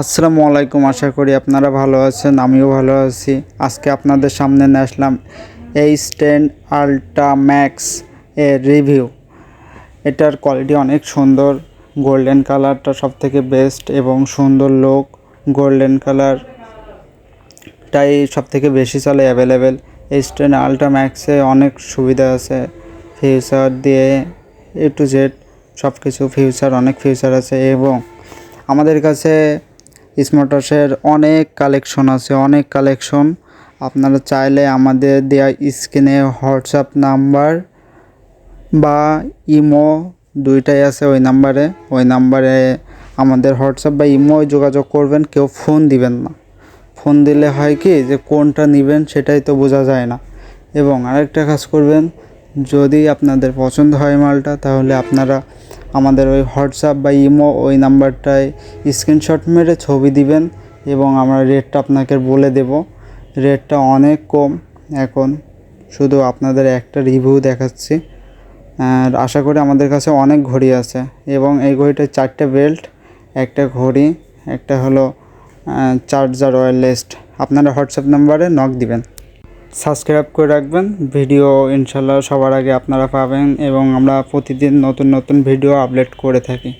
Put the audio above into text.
আসসালামু আলাইকুম, আশা করি আপনারা ভালো আছেন, আমিও ভালো আছি। আজকে আপনাদের সামনে নিয়ে আসলাম এইচ টেন আলট্রা ম্যাক্স এর রিভিউ এটার কোয়ালিটি অনেক সুন্দর গোল্ডেন কালারটা সব থেকে বেস্ট এবং সুন্দর লোক গোল্ডেন কালারটাই সব থেকে বেশি চলে অ্যাভেলেবেল এইচ টেন আলট্রা ম্যাক্সে অনেক সুবিধা আছে ফিউচার দিয়ে এ টু জেড সব কিছু ফিউচার অনেক ফিউচার আছে এবং আমাদের কাছে স্মার্টাসের অনেক কালেকশন আছে, অনেক কালেকশন আপনারা চাইলে আমাদের দেওয়া স্ক্রিনে হোয়াটসঅ্যাপ নাম্বার বা ইমো দুইটাই আছে ওই নাম্বারে ওই নাম্বারে আমাদের হোয়াটসঅ্যাপ বা ইমো যোগাযোগ করবেন, কেউ ফোন দিবেন না। ফোন দিলে হয় কি যে কোনটা নেবেন সেটাই তো বোঝা যায় না। এবং আরেকটা কাজ করবেন, যদি আপনাদের পছন্দ হয় মালটা, তাহলে আপনারা আমাদের ওই হোয়াটসঅ্যাপ বা ইমো ওই নাম্বারটায় স্ক্রিনশট মেরে ছবি দিবেন এবং আমরা রেটটা আপনাকে বলে দেব। রেটটা অনেক কম। এখন শুধু আপনাদের একটা রিভিউ দেখাচ্ছি। আর আশা করি আমাদের কাছে অনেক ঘড়ি আছে এবং এই ঘড়িটার চারটে বেল্ট, একটা ঘড়ি, একটা হলো চার্জার ওয়্যারলেসড আপনারা হোয়াটসঅ্যাপ নাম্বারে নক দিবেন। সাবস্ক্রাইব করে রাখবেন। ভিডিও ইনশাল্লাহ সবার আগে আপনারা পাবেন এবং আমরা প্রতিদিন নতুন নতুন ভিডিও আপলোড করে থাকি।